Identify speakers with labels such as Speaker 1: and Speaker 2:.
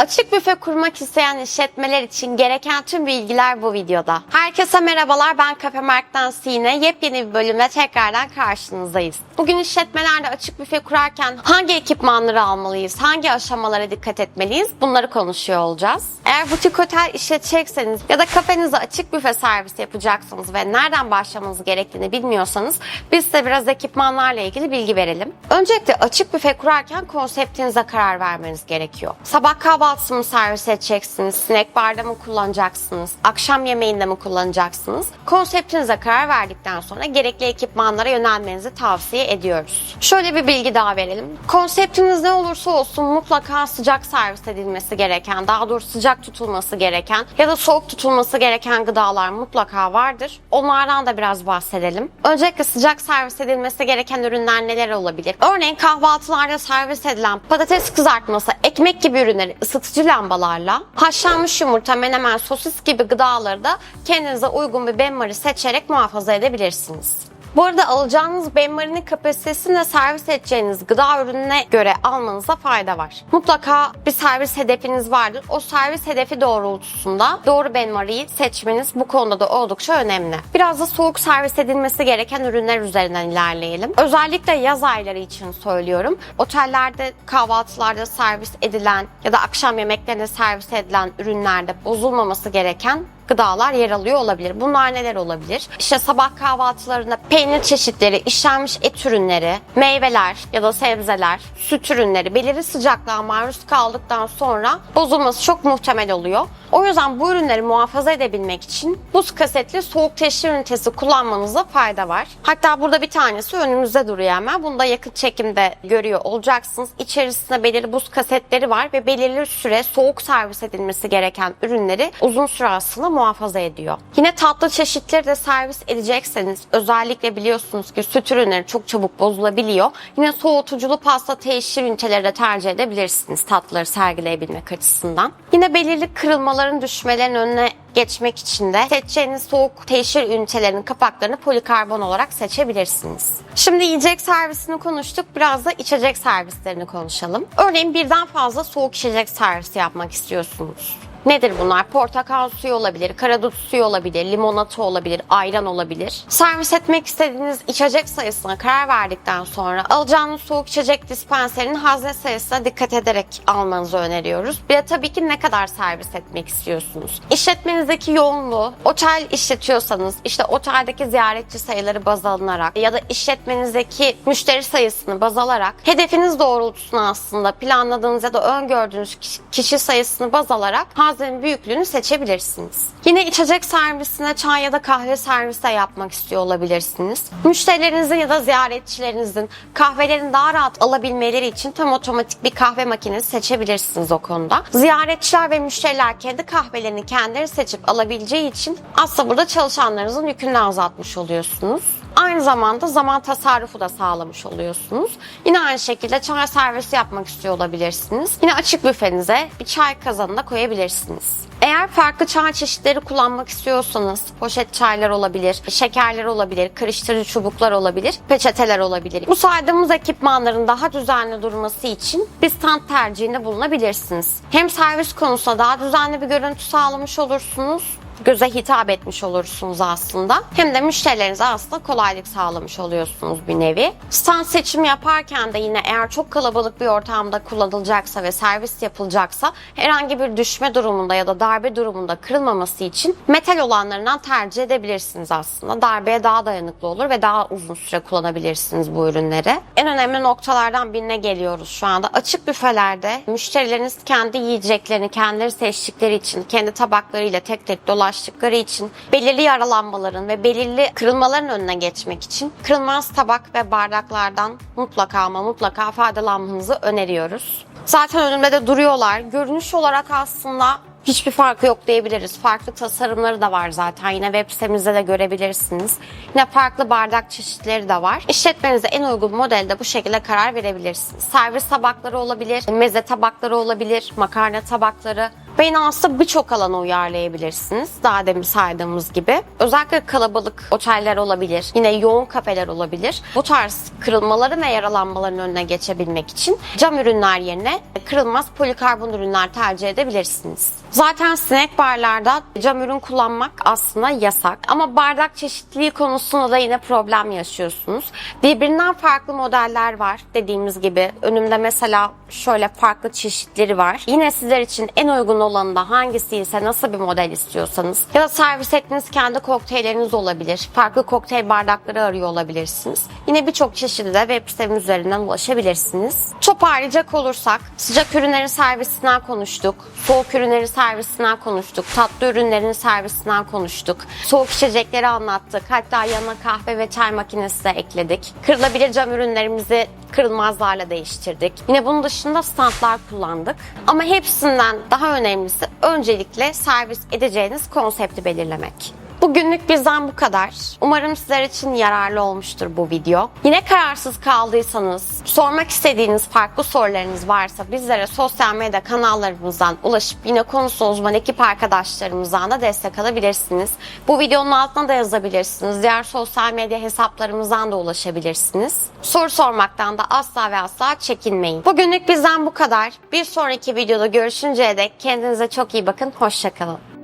Speaker 1: Açık büfe kurmak isteyen işletmeler için gereken tüm bilgiler bu videoda. Herkese merhabalar ben Kafe Mark'tan Sine. Yepyeni bir bölümle tekrardan karşınızdayız. Bugün işletmelerde açık büfe kurarken hangi ekipmanları almalıyız, hangi aşamalara dikkat etmeliyiz bunları konuşuyor olacağız. Eğer butik otel işletecekseniz ya da kafenize açık büfe servisi yapacaksınız ve nereden başlamanız gerektiğini bilmiyorsanız biz size biraz ekipmanlarla ilgili bilgi verelim. Öncelikle açık büfe kurarken konseptinize karar vermeniz gerekiyor. Sabah kahvaltısı mı servis edeceksiniz, snack barda mı kullanacaksınız, akşam yemeğinde mi kullanacaksınız? Konseptinize karar verdikten sonra gerekli ekipmanlara yönelmenizi tavsiye ediyoruz. Şöyle bir bilgi daha verelim. Konseptiniz ne olursa olsun mutlaka sıcak servis edilmesi gereken, daha doğrusu sıcak tutulması gereken ya da soğuk tutulması gereken gıdalar mutlaka vardır. Onlardan da biraz bahsedelim. Öncelikle sıcak servis edilmesi gereken ürünler neler olabilir? Örneğin kahvaltılarda servis edilen patates kızartması, ekmek gibi ürünleri ısıtıcı lambalarla, haşlanmış yumurta, menemen, sosis gibi gıdaları da kendinize uygun bir benmari seçerek muhafaza edebilirsiniz. Bu arada alacağınız benmarinin kapasitesini de servis edeceğiniz gıda ürününe göre almanıza fayda var. Mutlaka bir servis hedefiniz vardır. O servis hedefi doğrultusunda doğru benmariyi seçmeniz bu konuda da oldukça önemli. Biraz da soğuk servis edilmesi gereken ürünler üzerinden ilerleyelim. Özellikle yaz ayları için söylüyorum. Otellerde kahvaltılarda servis edilen ya da akşam yemeklerinde servis edilen ürünlerde bozulmaması gereken gıdalar yer alıyor olabilir. Bunlar neler olabilir? İşte sabah kahvaltılarında peynir çeşitleri, işlenmiş et ürünleri, meyveler ya da sebzeler, süt ürünleri belirli sıcaklığa maruz kaldıktan sonra bozulması çok muhtemel oluyor. O yüzden bu ürünleri muhafaza edebilmek için buz kasetli soğuk teşhir ünitesi kullanmanızda fayda var. Hatta burada bir tanesi önümüzde duruyor hemen. Bunu da yakın çekimde görüyor olacaksınız. İçerisinde belirli buz kasetleri var ve belirli süre soğuk servis edilmesi gereken ürünleri uzun süre aslında muhafaza ediyor. Yine tatlı çeşitleri de servis edecekseniz özellikle biliyorsunuz ki süt ürünleri çok çabuk bozulabiliyor. Yine soğutuculu pasta teşhir üniteleri de tercih edebilirsiniz tatlıları sergileyebilmek açısından. Yine belirli kırılmaların düşmelerin önüne geçmek için de seçeceğiniz soğuk teşhir ünitelerinin kapaklarını polikarbon olarak seçebilirsiniz. Şimdi yiyecek servisini konuştuk. Biraz da içecek servislerini konuşalım. Örneğin birden fazla soğuk içecek servisi yapmak istiyorsunuz. Nedir bunlar? Portakal suyu olabilir, karadut suyu olabilir, limonata olabilir, ayran olabilir. Servis etmek istediğiniz içecek sayısına karar verdikten sonra alacağınız soğuk içecek dispenserinin hazne sayısına dikkat ederek almanızı öneriyoruz. Bir de tabii ki ne kadar servis etmek istiyorsunuz. İşletmenizdeki yoğunluğu, otel işletiyorsanız işte oteldeki ziyaretçi sayıları baz alınarak ya da işletmenizdeki müşteri sayısını baz alarak hedefiniz doğrultusunda aslında planladığınız ya da öngördüğünüz kişi sayısını baz alarak haznenin büyüklüğünü seçebilirsiniz. Yine içecek servisine çay ya da kahve servisi de yapmak istiyor olabilirsiniz. Müşterilerinizin ya da ziyaretçilerinizin kahvelerini daha rahat alabilmeleri için tam otomatik bir kahve makinesi seçebilirsiniz o konuda. Ziyaretçiler ve müşteriler kendi kahvelerini kendileri seçip alabileceği için aslında burada çalışanlarınızın yükünü azaltmış oluyorsunuz. Aynı zamanda zaman tasarrufu da sağlamış oluyorsunuz. Yine aynı şekilde çay servisi yapmak istiyor olabilirsiniz. Yine açık büfenize bir çay kazanına koyabilirsiniz. Eğer farklı çay çeşitleri kullanmak istiyorsanız poşet çaylar olabilir, şekerler olabilir, karıştırıcı çubuklar olabilir, peçeteler olabilir. Bu saydığımız ekipmanların daha düzenli durması için bir stand tercihinde bulunabilirsiniz. Hem servis konusunda daha düzenli bir görüntü sağlamış olursunuz göze hitap etmiş olursunuz aslında. Hem de müşterilerinize aslında kolaylık sağlamış oluyorsunuz bir nevi. Stand seçimi yaparken de yine eğer çok kalabalık bir ortamda kullanılacaksa ve servis yapılacaksa herhangi bir düşme durumunda ya da darbe durumunda kırılmaması için metal olanlarından tercih edebilirsiniz aslında. Darbeye daha dayanıklı olur ve daha uzun süre kullanabilirsiniz bu ürünleri. En önemli noktalardan birine geliyoruz şu anda. Açık büfelerde müşterileriniz kendi yiyeceklerini kendileri seçtikleri için kendi tabaklarıyla tek tek dolaştıkları için belirli yaralanmaların ve belirli kırılmaların önüne geçmek için kırılmaz tabak ve bardaklardan mutlaka ama mutlaka faydalanmanızı öneriyoruz. Zaten önümde de duruyorlar. Görünüş olarak aslında Hiçbir farkı yok diyebiliriz. Farklı tasarımları da var zaten. Yine web sitemizde de görebilirsiniz. Yine farklı bardak çeşitleri de var. İşletmenize en uygun modelde bu şekilde karar verebilirsiniz. Servis tabakları olabilir, meze tabakları olabilir, makarna tabakları Yine aslında birçok alana uyarlayabilirsiniz. Daha demin saydığımız gibi. Özellikle kalabalık oteller olabilir. Yine yoğun kafeler olabilir. Bu tarz kırılmaların ve yaralanmaların önüne geçebilmek için cam ürünler yerine kırılmaz polikarbon ürünler tercih edebilirsiniz. Zaten snack barlarda cam ürün kullanmak aslında yasak. Ama bardak çeşitliliği konusunda da yine problem yaşıyorsunuz. Birbirinden farklı modeller var. Dediğimiz gibi önümde mesela şöyle farklı çeşitleri var. Yine sizler için en uygun olanı da hangisi ise nasıl bir model istiyorsanız ya da servis ettiğiniz kendi kokteylleriniz olabilir. Farklı kokteyl bardakları arıyor olabilirsiniz. Yine birçok çeşidi de web sitem üzerinden ulaşabilirsiniz. Toparlayacak olursak sıcak ürünlerin servisinden konuştuk. Soğuk ürünlerin servisinden konuştuk. Tatlı ürünlerin servisinden konuştuk. Soğuk içecekleri anlattık. Hatta yanına kahve ve çay makinesi de ekledik. Kırılabilir cam ürünlerimizi kırılmazlarla değiştirdik. Yine bunun dışında standlar kullandık. Ama hepsinden daha önemlisi öncelikle servis edeceğiniz konsepti belirlemek. Bugünlük bizden bu kadar. Umarım sizler için yararlı olmuştur bu video. Yine kararsız kaldıysanız, sormak istediğiniz farklı sorularınız varsa bizlere sosyal medya kanallarımızdan ulaşıp yine konusu uzman ekip arkadaşlarımızdan da destek alabilirsiniz. Bu videonun altına da yazabilirsiniz. Diğer sosyal medya hesaplarımızdan da ulaşabilirsiniz. Soru sormaktan da asla ve asla çekinmeyin. Bugünlük bizden bu kadar. Bir sonraki videoda görüşünceye dek kendinize çok iyi bakın. Hoşçakalın.